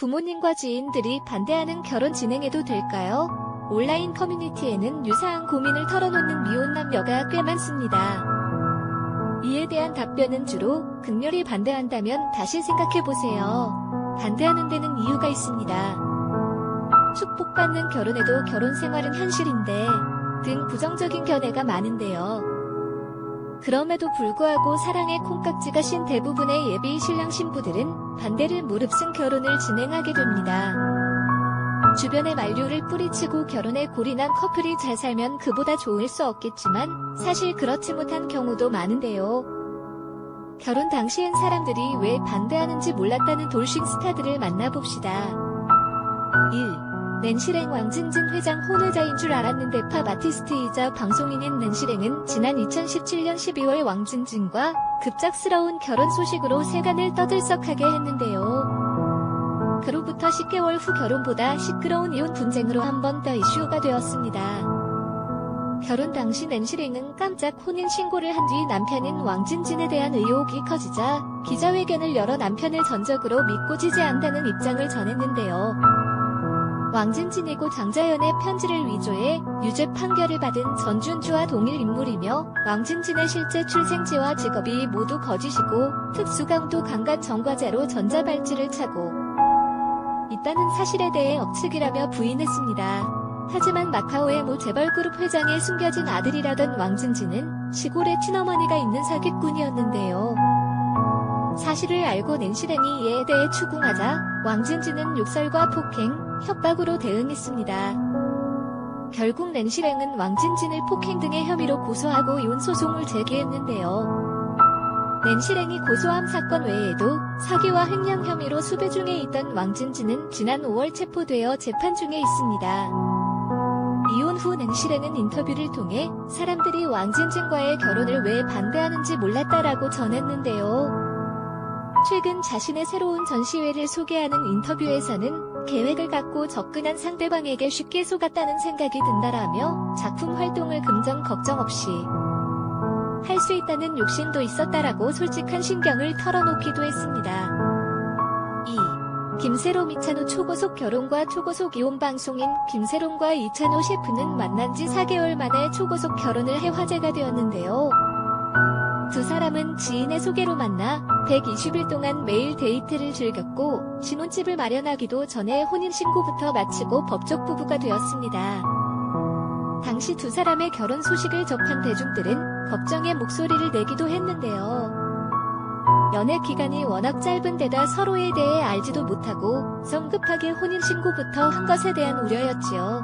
부모님과 지인들이 반대하는 결혼 진행해도 될까요? 온라인 커뮤니티에는 유사한 고민을 털어놓는 미혼 남녀가 꽤 많습니다. 이에 대한 답변은 주로 극렬히 반대한다면 다시 생각해보세요. 반대하는 데는 이유가 있습니다. 축복받는 결혼에도 결혼 생활은 현실인데 등 부정적인 견해가 많은데요. 그럼에도 불구하고 사랑의 콩깍지가 신 대부분의 예비 신랑 신부들은 반대를 무릅쓴 결혼을 진행하게 됩니다. 주변에 만류를 뿌리치고 결혼에 골인한 커플이 잘 살면 그보다 좋을 수 없겠지만 사실 그렇지 못한 경우도 많은데요. 결혼 당시엔 사람들이 왜 반대하는지 몰랐다는 돌싱 스타들을 만나봅시다. 1. 낸시랭 왕진진 회장 혼외자인 줄 알았는데 팝 아티스트이자 방송인인 낸시랭은 지난 2017년 12월 왕진진과 급작스러운 결혼 소식으로 세간을 떠들썩하게 했는데요. 그로부터 10개월 후 결혼보다 시끄러운 이혼 분쟁으로 한 번 더 이슈가 되었습니다. 결혼 당시 낸시랭은 깜짝 혼인 신고를 한 뒤 남편인 왕진진에 대한 의혹이 커지자 기자회견을 열어 남편을 전적으로 믿고 지지 않다는 입장을 전했는데요. 왕진진이고 장자연의 편지를 위조해 유죄 판결을 받은 전준주와 동일 인물이며 왕진진의 실제 출생지와 직업이 모두 거짓이고 특수강도 강간 전과자로 전자발찌를 차고 있다는 사실에 대해 억측이라며 부인했습니다. 하지만 마카오의 모 재벌그룹 회장의 숨겨진 아들이라던 왕진진은 시골에 친어머니가 있는 사기꾼이었는데요. 사실을 알고 낸시랭이 이에 대해 추궁하자 왕진진은 욕설과 폭행, 협박으로 대응했습니다. 결국 낸시랭은 왕진진을 폭행 등의 혐의로 고소하고 이혼 소송을 제기했는데요. 낸시랭이 고소함 사건 외에도 사기와 횡령 혐의로 수배 중에 있던 왕진진은 지난 5월 체포되어 재판 중에 있습니다. 이혼 후 낸시랭은 인터뷰를 통해 사람들이 왕진진과의 결혼을 왜 반대하는지 몰랐다라고 전했는데요. 최근 자신의 새로운 전시회를 소개하는 인터뷰에서는 계획을 갖고 접근한 상대방에게 쉽게 속았다는 생각이 든다라며 작품 활동을 긍정 걱정 없이 할 수 있다는 욕심도 있었다라고 솔직한 신경을 털어놓기도 했습니다. 2. 김세롬 이찬호 초고속 결혼과 초고속 이혼 방송인 김세롬과 이찬호 셰프는 만난 지 4개월 만에 초고속 결혼을 해 화제가 되었는데요. 두 사람은 지인의 소개로 만나 120일 동안 매일 데이트를 즐겼고 신혼집을 마련하기도 전에 혼인신고부터 마치고 법적 부부가 되었습니다. 당시 두 사람의 결혼 소식을 접한 대중들은 걱정의 목소리를 내기도 했는데요. 연애 기간이 워낙 짧은 데다 서로에 대해 알지도 못하고 성급하게 혼인신고부터 한 것에 대한 우려였지요.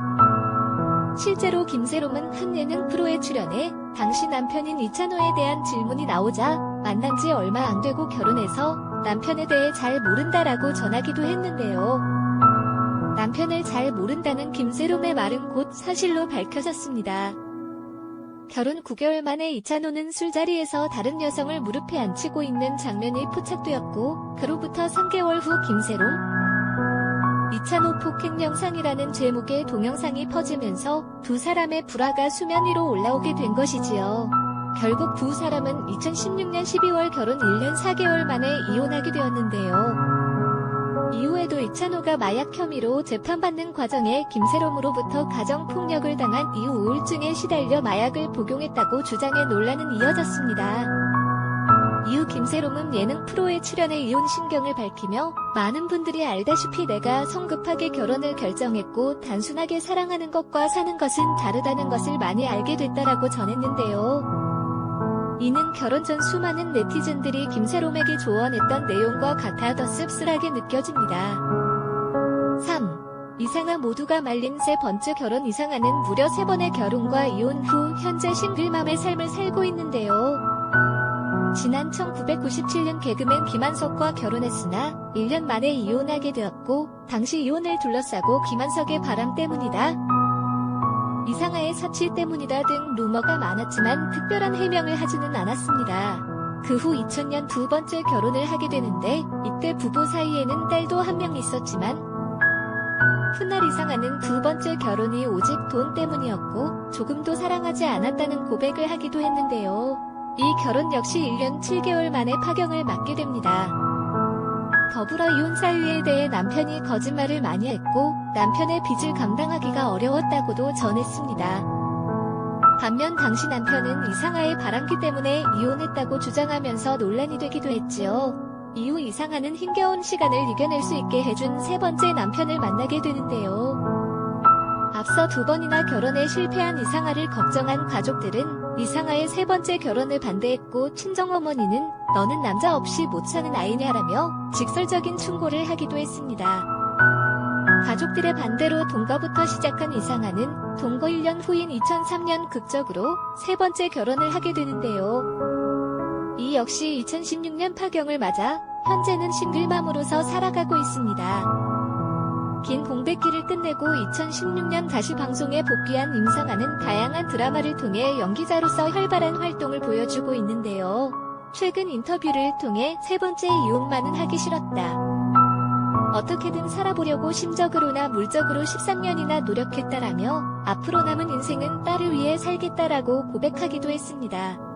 실제로 김세롬은 한 예능 프로에 출연해 당시 남편인 이찬호에 대한 질문이 나오자 만난 지 얼마 안 되고 결혼해서 남편에 대해 잘 모른다라고 전하기도 했는데요. 남편을 잘 모른다는 김세롬의 말은 곧 사실로 밝혀졌습니다. 결혼 9개월 만에 이찬호는 술자리에서 다른 여성을 무릎에 앉히고 있는 장면이 포착되었고 그로부터 3개월 후 김세롬, 이찬호 폭행 영상이라는 제목의 동영상이 퍼지면서 두 사람의 불화가 수면 위로 올라오게 된 것이지요. 결국 두 사람은 2016년 12월 결혼 1년 4개월 만에 이혼하게 되었는데요. 이후에도 이찬호가 마약 혐의로 재판받는 과정에 김세롬으로부터 가정폭력을 당한 이후 우울증에 시달려 마약을 복용했다고 주장해 논란은 이어졌습니다. 이후 김세롬은 예능 프로에 출연해 이혼 신경을 밝히며 많은 분들이 알다시피 내가 성급하게 결혼을 결정했고 단순하게 사랑하는 것과 사는 것은 다르다는 것을 많이 알게 됐다라고 전했는데요. 이는 결혼 전 수많은 네티즌들이 김세롬에게 조언했던 내용과 같아 더 씁쓸하게 느껴집니다. 3. 이상아 모두가 말린 세 번째 결혼 이상아는 무려 세 번의 결혼과 이혼 후 현재 싱글맘의 삶을 살고 있는데요. 지난 1997년 개그맨 김한석과 결혼했으나 1년 만에 이혼하게 되었고 당시 이혼을 둘러싸고 김한석의 바람 때문이다. 이상하의 사치 때문이다 등 루머가 많았지만 특별한 해명을 하지는 않았습니다. 그 후 2000년 두 번째 결혼을 하게 되는데 이때 부부 사이에는 딸도 한 명 있었지만 훗날 이상하는 두 번째 결혼이 오직 돈 때문이었고 조금도 사랑하지 않았다는 고백을 하기도 했는데요. 이 결혼 역시 1년 7개월 만에 파경을 맞게 됩니다. 더불어 이혼 사유에 대해 남편이 거짓말을 많이 했고 남편의 빚을 감당하기가 어려웠다고도 전했습니다. 반면 당시 남편은 이상하의 바람기 때문에 이혼했다고 주장하면서 논란이 되기도 했지요. 이후 이상하는 힘겨운 시간을 이겨낼 수 있게 해준 세 번째 남편을 만나게 되는데요. 앞서 두 번이나 결혼에 실패한 이상하를 걱정한 가족들은 이상하의 세 번째 결혼을 반대했고 친정어머니는 너는 남자 없이 못 사는 아이냐라며 직설적인 충고를 하기도 했습니다. 가족들의 반대로 동거부터 시작한 이상하는 동거 1년 후인 2003년 극적으로 세 번째 결혼을 하게 되는데요. 이 역시 2016년 파경을 맞아 현재는 싱글맘으로서 살아가고 있습니다. 긴 공백기를 끝내고 2016년 다시 방송에 복귀한 임상아는 다양한 드라마를 통해 연기자로서 활발한 활동을 보여주고 있는데요. 최근 인터뷰를 통해 세 번째 이혼만은 하기 싫었다. 어떻게든 살아보려고 심적으로나 물적으로 13년이나 노력했다라며 앞으로 남은 인생은 딸을 위해 살겠다라고 고백하기도 했습니다.